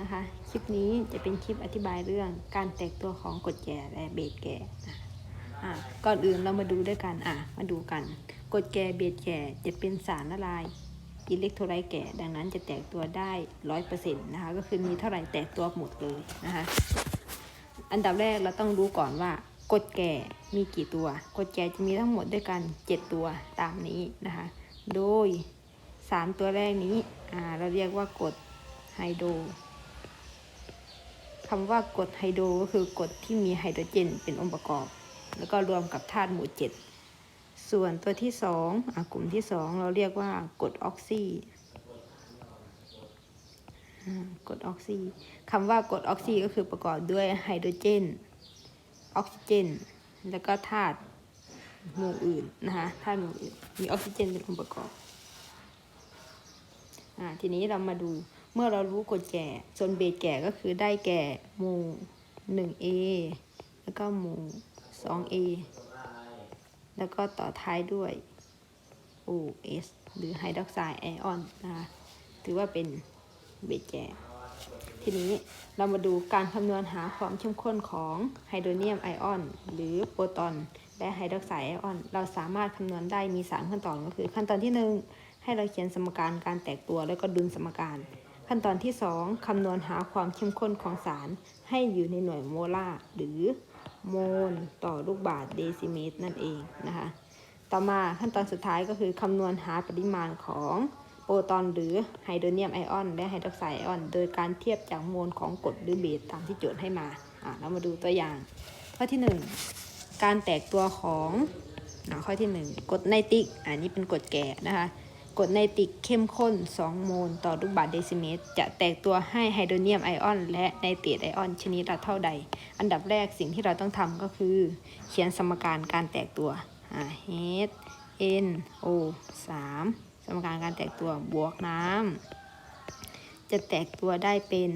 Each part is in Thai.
นะคะ คลิปนี้จะเป็นคลิปอธิบายเรื่องการแตกตัวของกรดแก่และเบสแก่ะอะก่อนอื่นเรามาดูด้วยกันอะมาดูกันกรดแก่เบสแก่จะเป็นสารละลายอิเล็กโทรไลต์แก่ดังนั้นจะแตกตัวได้ร้อยเปอร์เซ็นต์นะคะ ก็คือมีเท่าไหร่แตกตัวหมดเลยนะคะ อันดับแรกเราต้องรู้ก่อนว่ากรดแก่มีกี่ตัวกรดแก่จะมีทั้งหมดด้วยกันเจ็ดตัวตามนี้นะคะ โดยสารตัวแรกนี้อ่าเราเรียกว่ากรดไฮโดร คำว่ากรดไฮโดรก็คือกรดที่มีไฮโดรเจนเป็นองค์ประกอบ แล้วก็รวมกับธาตุหมู่เจ็ดส่วนตัวที่สองอะกลุ่มที่สองเราเรียกว่ากรดออกซิกรดออกซิคำว่ากรดออกซิก็คือประกอบด้วยไฮโดรเจน ออกซิเจน แล้วก็ธาตุหมู่อื่นนะคะธาตุหมู่อื่นมีออกซิเจนเป็นองค์ประกอบอ่าทีนี้เรามาดู เมื่อเรารู้กฎแก่ส่วนเบสแก่ก็คือได้แก่หมู่ 1A แล้วก็หมู่ 2A แล้วก็ต่อท้ายด้วย OS หรือไฮดรอกไซด์ไอออนนะคะถือว่าเป็นเบสแก่ทีนี้เรามาดูการคำนวณหาความเข้มข้นของไฮโดรเนียมไอออน หรือโปรตอน และไฮดรอกไซด์ไอออน เราสามารถคำนวณได้มี 3 ขั้นตอนก็คือ ขั้นตอนที่ 1 ให้เราเขียนสมการการแตกตัวแล้วก็ดุลสมการ ขั้นตอนที่ 2คำนวณหาความเข้มข้นของสารให้อยู่ในหน่วยโมลาร์หรือโมลต่อลูกบาศก์เดซิเมตรนั่นเองนะคะ ต่อมาขั้นตอนสุดท้ายก็คือคำนวณหาปริมาณของโปรตอนหรือไฮโดรเนียมไอออนและไฮดรอกไซด์ไอออน โดยการเทียบจากโมลของกรดหรือเบสตามที่โจทย์ให้มาอะเรามาดูตัวอย่าง ข้อที่ 1 การแตกตัวของข้อที่ 1กรดไนติกอันนี้เป็นกรดแก่นะคะ กรดไนตริกเข้มข้น 2 โมลต่อลูกบาศก์เดซิเมตร จะแตกตัวให้ไฮโดรเนียมไอออน และไนเตรตไอออนชนิดละเท่าใด อันดับแรกสิ่งที่เราต้องทำก็คือ เขียนสมการการแตกตัว H N O 3สมการการแตกตัวบวกน้ำจะแตกตัวได้เป็น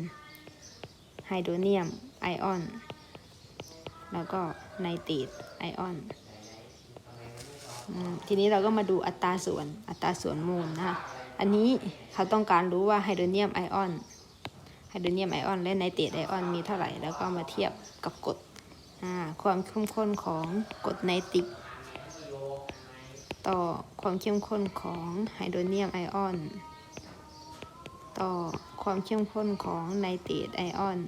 ไฮโดรเนียมไอออน แล้วก็ไนเตรตไอออน ทีนี้เราก็มาดูอัตราส่วนอัตราส่วนมูลนะคะอันนี้เขาต้องการรู้ว่าไฮโดรเนียมไอออนไฮโดรเนียมไอออนและไนเตรตไอออนมีเท่าไหร่ แล้วก็มาเทียบกับกรดความเข้มข้นของกรดไนติก ต่อความเข้มข้นของไฮโดรเนียมไอออน ต่อความเข้มข้นของไนเตรตไอออน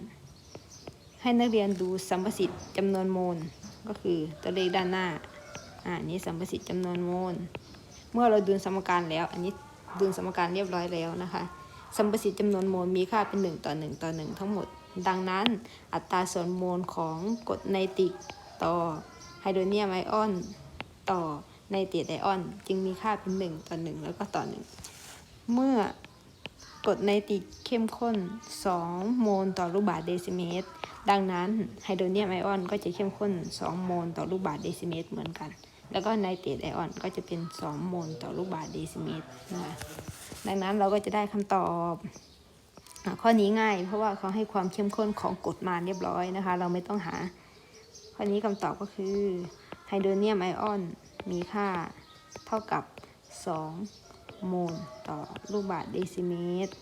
ให้นักเรียนดูสัมประสิทธิ์จำนวนโมลก็คือตัวเลขด้านหน้า อ่านี้สัมประสิทธิ์จำนวนโมล เมื่อเราดูสมการแล้ว อันนี้ดูสมการเรียบร้อยแล้วนะคะ สัมประสิทธิ์จำนวนโมลมีค่าเป็น 1 ต่อ 1 ต่อ 1 ทั้งหมด ดังนั้นอัตราส่วนโมลของกรดไนตริกต่อไฮโดรเนียมไอออนต่อไนเตรตไอออน จึงมีค่าเป็น 1 ต่อ 1 แล้วก็ต่อ 1 เมื่อกรดไนตริกเข้มข้น 2 โมลต่อลูกบาศก์เดซิเมตร ดังนั้นไฮโดรเนียมไอออนก็จะเข้มข้น 2 โมลต่อลูกบาศก์เดซิเมตรเหมือนกัน แล้วก็ไนเตรตไอออนก็จะเป็น2โมลต่อลูกบาศก์เดซิเมตรนะคะดังนั้นเราก็จะได้คำตอบข้อนี้ง่าย เพราะว่าเขาให้ความเข้มข้นของกรดมาเรียบร้อยนะคะ เราไม่ต้องหา ข้อนี้คำตอบก็คือไฮโดรเนียมไอออนมีค่าเท่ากับ 2 โมลต่อลูกบาศก์เดซิเมตร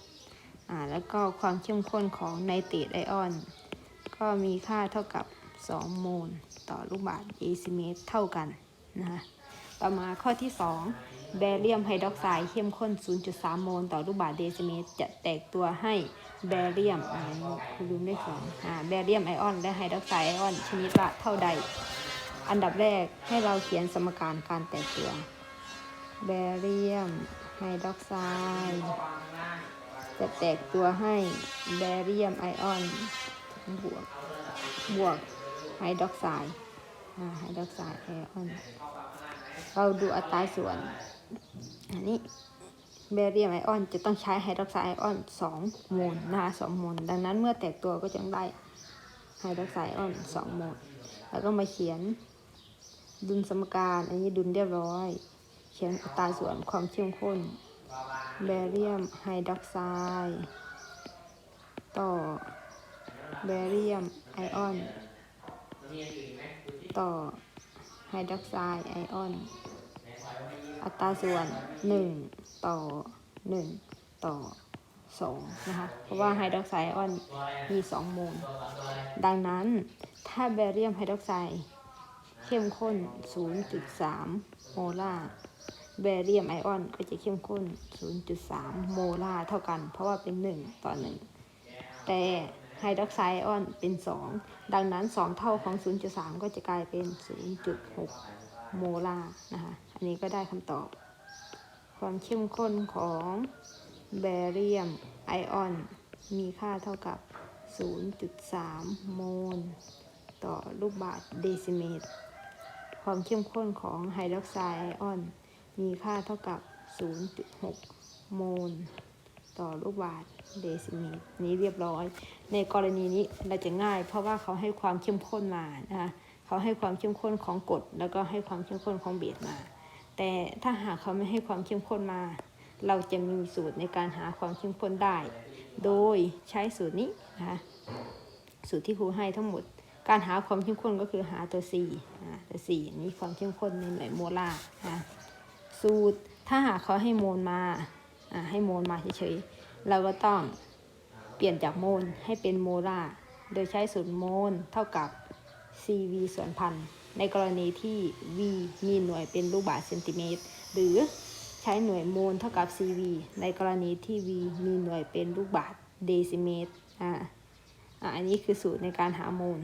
อ่าแล้วก็ความเข้มข้นของไนเตรตไอออน ก็มีค่าเท่ากับ 2 โมลต่อลูกบาศก์เดซิเมตร เท่ากัน นะคะต่อมาข้อที่ 2 แบเรียมไฮดรอกไซด์เข้มข้น 0.3 โมลต่อลูกบาศก์เดซิเมตร จะแตกตัวให้แบเรียมอ่าคุณลืมได้สองอ่าแบเรียมไอออน และไฮดรอกไซด์ไอออน ชนิดละเท่าใด อันดับแรกให้เราเขียนสมการการแตกตัว แบเรียมไฮดรอกไซด์จะแตกตัวให้แบเรียมไอออนบวกบวกไฮดรอกไซด์ อ่าไฮดรอกไซด์ไอออนเราดูอัตราส่วน อันนี้แบเรียมไอออนจะต้องใช้ไฮดรอกไซด์ไอออน2โมลนะคะ2โมลดังนั้นเมื่อแตกตัวก็จะได้ไฮดรอกไซด์ไอออน2โมลแล้วก็มาเขียนดุลสมการ อันนี้ดุลเรียบร้อย เขียนอัตราส่วนความเข้มข้นแบเรียมไฮดรอกไซด์ต่อแบเรียมไอออน ต่อไฮดรอกไซด์ไอออน อัตราส่วน 1 ต่อ 1 ต่อสองนะคะ เพราะว่าไฮดรอกไซด์ไอออนมีสองโมล ดังนั้นถ้าแบเรียมไฮดรอกไซด์เข้มข้น 0.3 โมลาร์แบเรียมไอออนก็จะเข้มข้น 0.3 โมลาร์เท่ากัน เพราะว่าเป็น 1 ต่อ 1 แต่ ไฮดรอกไซด์ไอออนเป็น 2 ดังนั้น 2 เท่าของ 0.3 ก็จะกลายเป็น 0.6 โมลาร์นะคะ อันนี้ก็ได้คำตอบ ความเข้มข้นของแบเรียมไอออน มีค่าเท่ากับ 0.3 โมล ต่อลูกบาศก์เดซิเมตร ความเข้มข้นของไฮดรอกไซด์ไอออน มีค่าเท่ากับ 0.6 โมล ต่อลูกบาศก์ เดซิเมตรนี้เรียบร้อย ในกรณีนี้เราจะง่าย เพราะว่าเขาให้ความเข้มข้นมานะคะเขาให้ความเข้มข้นของกรดแล้วก็ให้ความเข้มข้นของเบสมา แต่ถ้าหากเขาไม่ให้ความเข้มข้นมา เราจะมีสูตรในการหาความเข้มข้นได้ โดยใช้สูตรนี้นะคะสูตรที่ครูให้ทั้งหมด การหาความเข้มข้นก็คือหาตัว C อ่าตัว C นี้ความเข้มข้นในหน่วยโมลาร์นะสูตรถ้าหากเขาให้โมลมาอ่าให้โมลมาเฉยๆ เราก็ต้องเปลี่ยนจากโมลให้เป็นโมลาร์โดยใช้สูตรโมลเท่ากับ CV ส่วนพันในกรณีที่ V มีหน่วยเป็นลูกบาศก์เซนติเมตร หรือใช้หน่วยโมลเท่ากับ CV ในกรณีที่ V มีหน่วยเป็นลูกบาศก์เดซิเมตร อ่าอ่าอันนี้คือสูตรในการหาโมล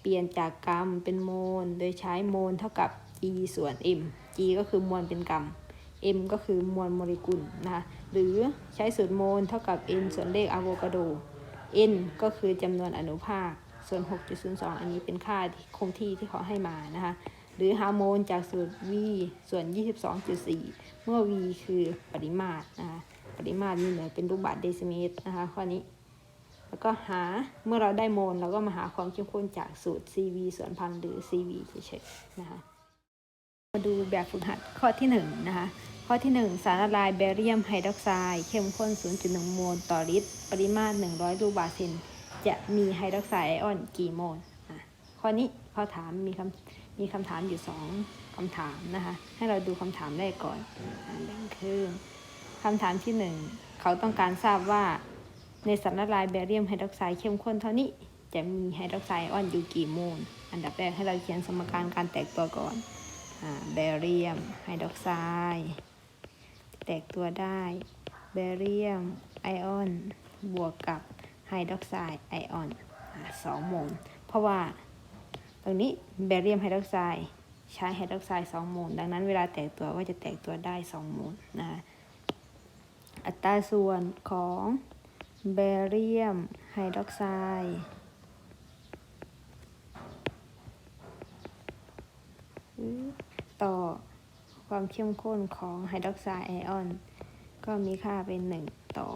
เปลี่ยนจากกรัมเป็นโมล โดยใช้โมลเท่ากับ G ส่วน M G ก็คือมวลเป็นกรัม M ก็คือมวลโมเลกุลนะคะหรือใช้สูตรโมลเท่ากับ N ส่วนเลขอะโวคาโด N ก็คือจำนวนอนุภาค ส่วน 6.02 อันนี้เป็นค่าคงที่ที่เขาให้มานะคะหรือฮาร์โมนจากสูตร V ส่วน 22.4 เมื่อ V คือปริมาตรนะคะปริมาตรมีหน่วยเป็นรูปบาศก์เดซิเมตรนะคะข้อนี้ แล้วก็หาเมื่อเราได้โมลเราก็มาหาความเข้มข้นจากสูตร CV ส่วนพันหรือ CV เฉยๆนะคะ มาดูแบบฝึกหัดข้อที่1นะคะ ข้อที่ 1 สารละลายแบเรียมไฮดรอกไซด์เข้มข้น 0.1 โมลต่อลิตร ปริมาตร 100 ลูกบาศก์เซนจะมีไฮดรอกไซด์ไอออนกี่โมลข้อนี้ข้อถามมีคำมีคำถามอยู่ 2คำถามนะคะ ให้เราดูคำถามแรกก่อนอะแบ่งครึ่งคำถามที่ 1 เขาต้องการทราบว่า ในสารละลายแบเรียมไฮดรอกไซด์เข้มข้นเท่านี้จะมีไฮดรอกไซด์ไอออนอยู่กี่โมล อันดับแรกให้เราเขียนสมการการแตกตัวก่อน แบเรียมไฮดรอกไซด์แตกตัวได้แบเรียมไอออน บวกกับไฮดรอกไซด์ไอออนสองโมลเพราะว่าตรงนี้แบเรียมไฮดรอกไซด์ใช้ไฮดรอกไซด์สองโมลดังนั้นเวลาแตกตัวก็จะแตกตัวได้สองโมลนะอัตราส่วนของแบเรียมไฮดรอกไซด์ ต่อความเข้มข้นของไฮดรอกไซด์ไอออน ก็มีค่าเป็น 1 ต่อ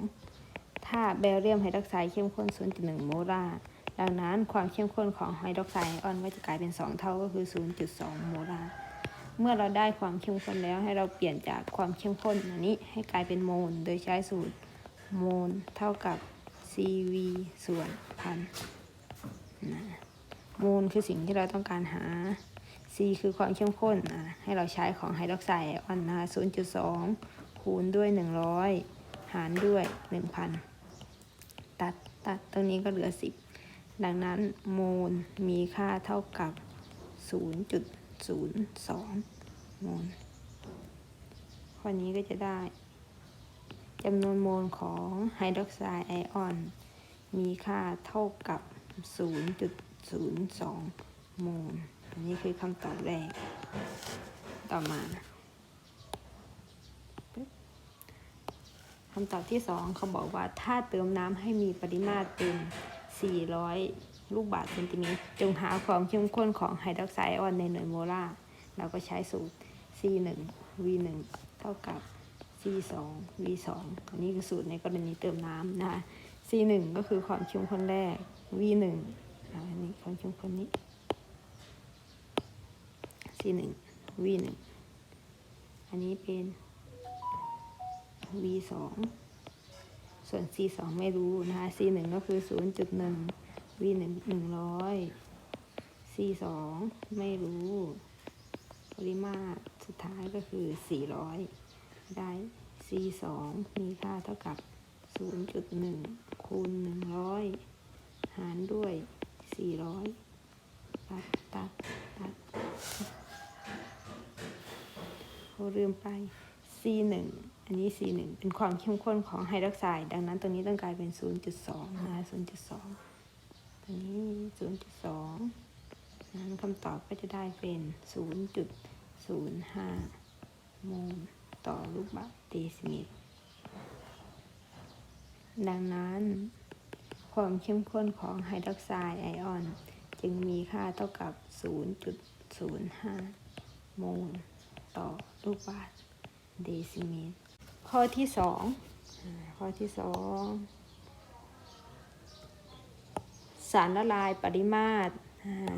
2 ถ้าแบเรียมไฮดรอกไซด์เข้มข้น 0.1 โมลาร์ดังนั้นความเข้มข้นของไฮดรอกไซด์ไอออนก็จะกลายเป็น 2 เท่าก็คือ 0.2 โมลาร์เมื่อเราได้ความเข้มข้นแล้วให้เราเปลี่ยนจากความเข้มข้นอันนี้ให้กลายเป็นโมล โดยใช้สูตรโมลเท่ากับ CV ส่วนพันนะโมลคือสิ่งที่เราต้องการหา C คือความเข้มข้นอะให้เราใช้ของไฮดรอกไซด์ไอออนนะคะ0.2 คูณด้วย 100 หารด้วย 1,000 ตัดตัดตรงนี้ก็เหลือ 10 ดังนั้นโมลมีค่าเท่ากับ 0.02 โมลข้อนี้ก็จะได้จำนวนโมลของไฮดรอกไซด์ไอออน มีค่าเท่ากับ 0.02 โมล อันนี้คือคำตอบแรก ต่อมาคำตอบที่สองเขาบอกว่าถ้าเติมน้ำให้มีปริมาตรเป็น 400 ลูกบาศก์เซนติเมตร จงหาความเข้มข้นของไฮดรอกไซด์อออนในหน่วยโมลาร์เราก็ใช้สูตร C1 V1 เท่ากับ C2 V2 อันนี้คือสูตรในกรณีเติมน้ำนะคะ C1 ก็คือความเข้มข้นแรก V1 อันนี้ความเข้มข้นนี้ C1 V1 อันนี้เป็น V2 ส่วน C2 ไม่รู้นะคะ C1 ก็คือ0.1 V1 100 C2 ไม่รู้ ปริมาตรสุดท้ายก็คือ400ได้ C2 มีค่าเท่ากับศูนย์จุดหนึ่งคูณหนึ่งร้อยหารด้วยสี่ร้อยตัดตัดตัด โอ้ลืมไป C หนึ่งอันนี้ C หนึ่งเป็นความเข้มข้นของไฮดรอกไซด์ดังนั้นตัวนี้ต้องกลายเป็น 0.2นะ0.2 ตัวนี้ 0.2 นั้นคำตอบก็จะได้เป็น 0.05 โมลต่อลูกบาศก์เดซิเมตรดังนั้น ความเข้มข้นของไฮดรอกไซด์ไอออน จึงมีค่าเท่ากับ 0.05 โมล ต่อลูกบาศก์เดซิเมตรข้อที่สองข้อที่สองสารละลายปริมาตร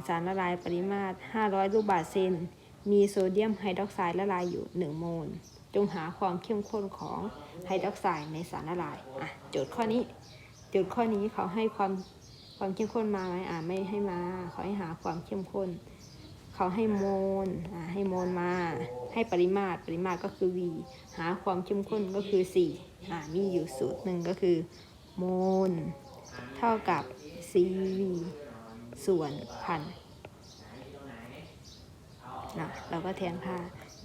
สารละลายปริมาตร 500 ลูกบาศก์เซน มีโซเดียมไฮดรอกไซด์ละลายอยู่ 1 โมล จงหาความเข้มข้นของไฮดรอกไซด์ในสารละลาย อะ โจทย์ข้อนี้ โจทย์ข้อนี้เขาให้ความความเข้มข้นมาไหมอ่าไม่ให้มา เขาให้หาความเข้มข้น เขาให้โมลให้โมลมา ให้ปริมาตรปริมาตรก็คือ V หาความเข้มข้นก็คือ4อ่ามีอยู่สูตรหนึ่งก็คือโมลเท่ากับ CV ส่วนพันนะเราก็แทนค่า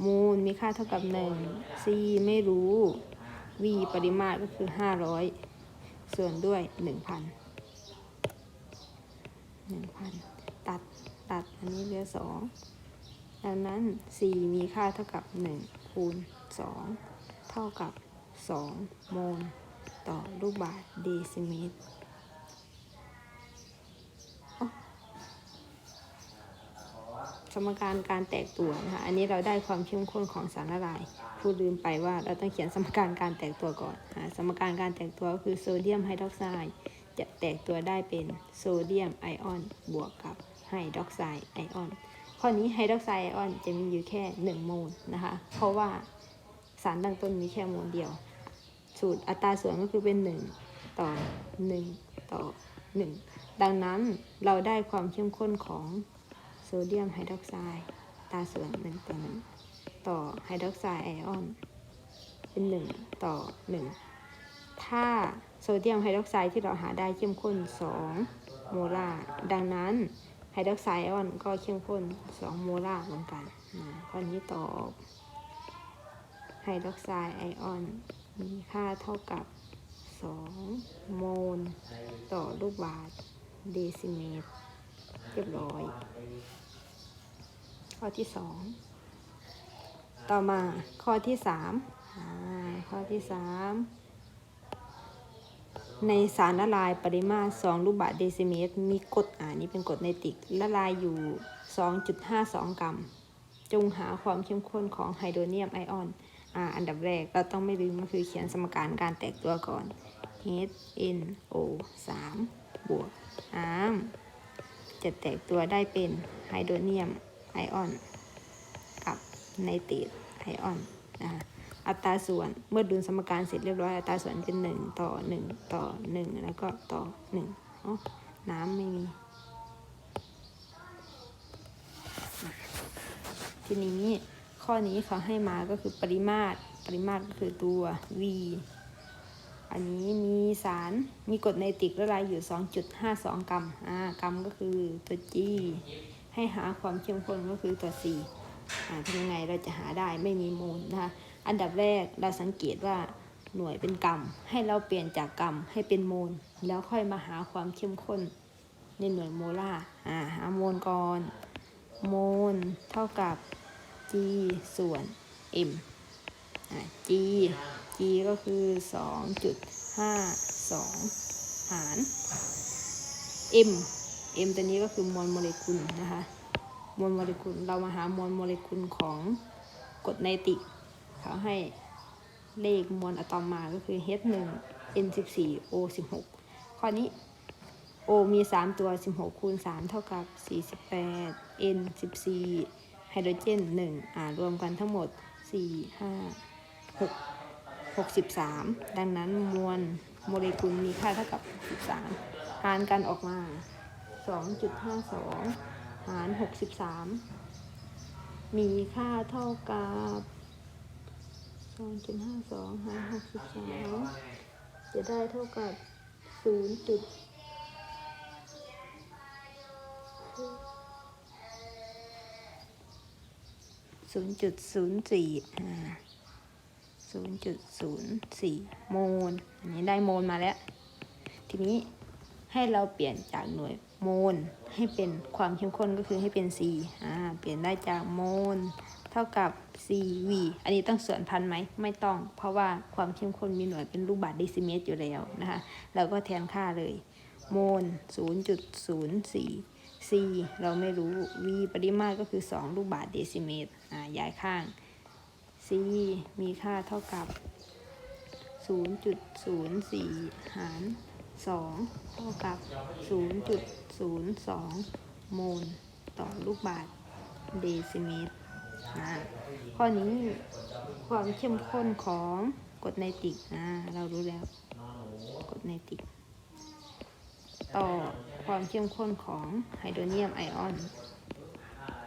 มูลมีค่าเท่ากับ 1 C ไม่รู้ V ปริมาตรก็คือ 500 ส่วนด้วย 1,000 1,000 ตัดอันนี้เหลือ2ดังนั้น4มีค่าเท่ากับ1คูณ2เท่ากับ2โมลต่อลูกบาศก์เดซิเมตรสมการการแตกตัวนะคะ อันนี้เราได้ความเข้มข้นของสารละลาย พูดลืมไปว่าเราต้องเขียนสมการการแตกตัวก่อนอสมการการแตกตัวก็คือโซเดียมไฮดรอกไซด์จะแตกตัวได้เป็นโซเดียมไอออนบวกกับ ไฮดรอกไซด์ไอออน ข้อนี้ไฮดรอกไซด์ไอออนจะมีอยู่แค่ 1 โมลนะคะ เพราะว่าสารตั้งต้นมีแค่โมลเดียว สูตรอัตราส่วนก็คือเป็น 1 ต่อ 1 ต่อ 1 ดังนั้นเราได้ความเข้มข้นของโซเดียมไฮดรอกไซด์ตาส่วน 1 ต่อ 1 ต่อไฮดรอกไซด์ไอออน เป็น 1 ต่อ 1 ถ้าโซเดียมไฮดรอกไซด์ที่เราหาได้เข้มข้น 2 โมลาร์ดังนั้น ไฮดรอกไซด์ไอออนก็เข้มข้น 2 โมลาร์เหมือนกันข้อนี้ตอบไฮดรอกไซด์ไอออน มีค่าเท่ากับ 2 โมล ต่อลูกบาศก์เดซิเมตร เรียบร้อย ข้อที่ 2 ต่อมาข้อที่3ข้อที่ 3 ในสารละลายปริมาตร 2 ลูกบาศก์เดซิเมตร มีกรดอ่านี่เป็นกรดไนติกละลายอยู่ 2.52 กรัม จงหาความเข้มข้นของไฮโดรเนียมไอออนอ่าอันดับแรกเราต้องไม่ลืมก็คือเขียนสมการการแตกตัวก่อน HNO 3บวกน้ำจะแตกตัวได้เป็นไฮโดรเนียมไอออน กับไนเตรตไอออนนะคะ อัตราส่วนเมื่อดูสมการเสร็จเรียบร้อยอัตราส่วนเป็น 1 ต่อ 1 ต่อ 1 แล้วก็ต่อ1อ๋อน้ำไม่มี ทีนี้ข้อนี้เขาให้มาก็คือปริมาตรปริมาตรก็คือตัว V อันนี้มีสารมีกรดไนตริกละลายอยู่ 2.52 กรัมอ่ากรัมก็คือตัว G ให้หาความเข้มข้นก็คือตัว C อ่าทำยังไงเราจะหาได้ไม่มีมูลนะคะ อันดับแรกเราสังเกตว่าหน่วยเป็นกรัมให้เราเปลี่ยนจากกรัมให้เป็นโมล แล้วค่อยมาหาความเข้มข้นในหน่วยโมลาร์อ่าหาโมลก่อน โมลเท่ากับ G ส่วน M อ่า G G ก็คือ 2.52 หาร M M ตัวนี้ก็คือมวลโมเลกุลนะคะ มวลโมเลกุล เรามาหามวลโมเลกุลของกรดไนตริก เขาให้เลขมวลอะตอมมาก็คือ H1 N14 O16 ข้อนี้ O มี 3 ตัว 16 คูณ 3 เท่ากับ 48 N 14 ไฮโดรเจน 1 อ่ารวมกันทั้งหมด 4 5 6 63 ดังนั้นมวลโมเลกุลมีค่าเท่ากับ 63 หารกันออกมา 2.52 หาร 63 มีค่าเท่ากับ 2.52หาร63จะได้เท่ากับศูนย์จุดศูนย์จุดศูนย์สี่ศูนย์จุดศูนย์สี่โมลอันนี้ได้โมลมาแล้ว ทีนี้ให้เราเปลี่ยนจากหน่วยโมลให้เป็นความเข้มข้นก็คือให้เป็น C อ่า เปลี่ยนได้จากโมลเท่ากับ CV อันนี้ต้องส่วนพันไหมไม่ต้อง เพราะว่าความเข้มข้นมีหน่วยเป็นลูกบาศก์เดซิเมตรอยู่แล้วนะคะเราก็แทนค่าเลย โมล 0.04 C เราไม่รู้ V ปริมาตรก็คือ 2 ลูกบาศก์เดซิเมตรอ่าย้ายข้าง C มีค่าเท่ากับ 0.04 หาร 2 เท่ากับ 0.02 โมล ต่อลูกบาศก์เดซิเมตร ข้อนี้ความเข้มข้นของกรดไนติกอ่าเรารู้แล้วกรดไนติก ต่อความเข้มข้นของไฮโดรเนียมไอออน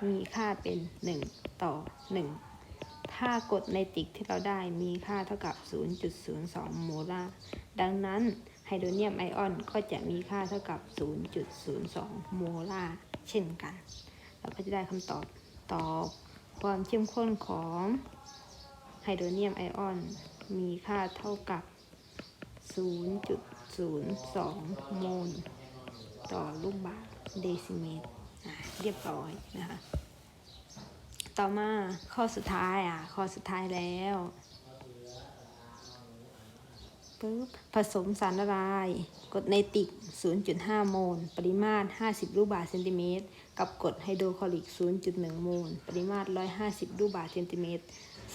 มีค่าเป็น 1 ต่อ 1 ถ้ากรดไนติกที่เราได้มีค่าเท่ากับ 0.02 โมลาร์ดังนั้นไฮโดรเนียมไอออนก็จะมีค่าเท่ากับ 0.02 โมลาร์เช่นกัน เราก็จะได้คำตอบตอบ ความเข้มข้นของไฮโดรเนียมไอออน มีค่าเท่ากับ 0.02 โมล ต่อลูกบาศก์เดซิเมตรเรียบร้อยนะคะ ต่อมาข้อสุดท้ายอะ ข้อสุดท้ายแล้ว ปึ๊บผสมสารละลาย กรดไนติก 0.5 โมล ปริมาตร 50 ลูกบาศก์เซนติเมตร กับกรดไฮโดรคลอริก 0.1 โมล ปริมาตร 150 ลูกบาศก์เซนติเมตร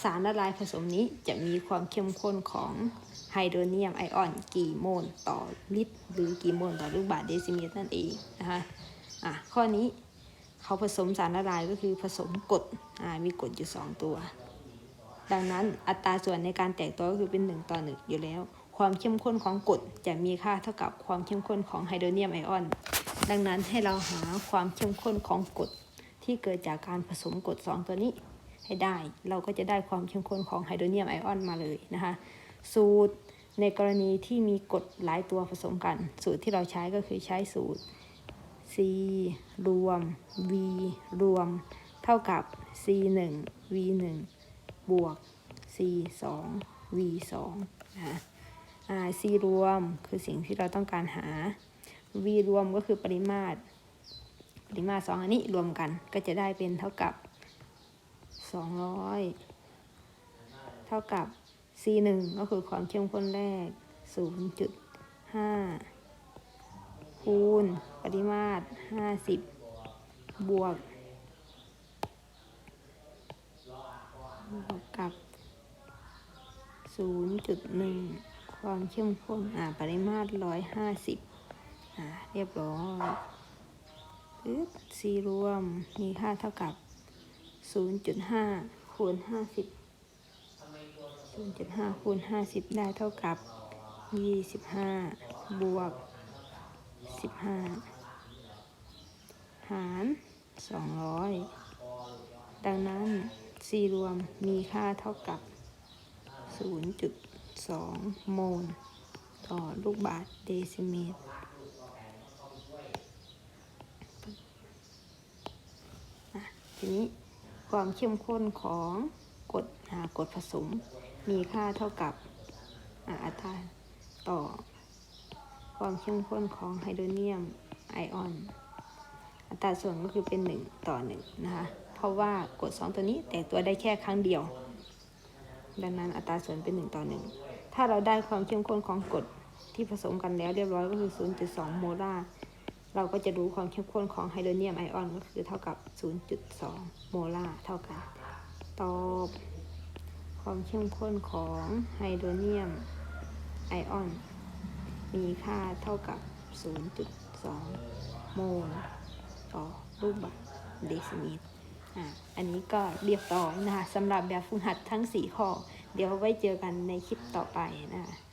สารละลายผสมนี้จะมีความเข้มข้นของไฮโดรเนียมไอออนกี่โมลต่อลิตร หรือกี่โมลต่อลูกบาศก์เดซิเมตรนั่นเองนะคะอะข้อนี้เขาผสมสารละลายก็คือผสมกรดอ่ามีกรดอยู่ 2 ตัว ดังนั้นอัตราส่วนในการแตกตัวก็คือเป็น 1 ต่อ 1 อยู่แล้ว ความเข้มข้นของกรดจะมีค่าเท่ากับความเข้มข้นของไฮโดรเนียมไอออน ดังนั้นให้เราหาความเข้มข้นของกรดที่เกิดจากการผสมกรด2ตัวนี้ให้ได้ เราก็จะได้ความเข้มข้นของไฮโดรเนียมไอออนมาเลยนะคะ สูตรในกรณีที่มีกรดหลายตัวผสมกัน สูตรที่เราใช้ก็คือใช้สูตร C รวม V รวม เท่ากับ C 1 V 1บวก C 2 V 2นะคะ อ่า C รวมคือสิ่งที่เราต้องการหา V รวมก็คือปริมาตร ปริมาตร2อันนี้รวมกันก็จะได้เป็นเท่ากับ 200 เท่ากับ C 1ก็คือความเข้มข้นแรก 0.5 คูณ ปริมาตร 50 บวกบวกกับ 0.1 ความเข้มข้นอ่าปริมาตร150อ่าเรียบร้อยปึ๊บ C รวมมีค่าเท่ากับ 0.5 คูณ 50 0.5 คูณ 50 ได้เท่ากับ 25 บวก 15 หาร 200 ดังนั้น C รวมมีค่าเท่ากับ 2 โมล ต่อลูกบาศก์เดซิเมตร ทีนี้ความเข้มข้นของกรดหากรดผสมมีค่าเท่ากับอัตราต่อ ความเข้มข้นของไฮโดรเนียมไอออน อัตราส่วนก็คือเป็น 1 ต่อ 1 นะคะ เพราะว่ากรด2ตัวนี้แตกตัวได้แค่ครั้งเดียว ดังนั้นอัตราส่วนเป็น 1 ต่อ 1 ถ้าเราได้ความเข้มข้นของกรดที่ผสมกันแล้วเรียบร้อยก็คือ 0.2 โมลาร์ เราก็จะรู้ความเข้มข้นของไฮโดรเนียมไอออนก็คือเท่ากับ 0.2 โมลาร์เท่ากัน ตอบ ความเข้มข้นของไฮโดรเนียมไอออน มีค่าเท่ากับ 0.2 โมลต่อลูกบาศก์เดซิเมตรอะ อันนี้ก็เรียบร้อยนะคะสำหรับแบบฝึกหัดทั้ง 4 ข้อ เดี๋ยวไว้เจอกันในคลิปต่อไปนะคะ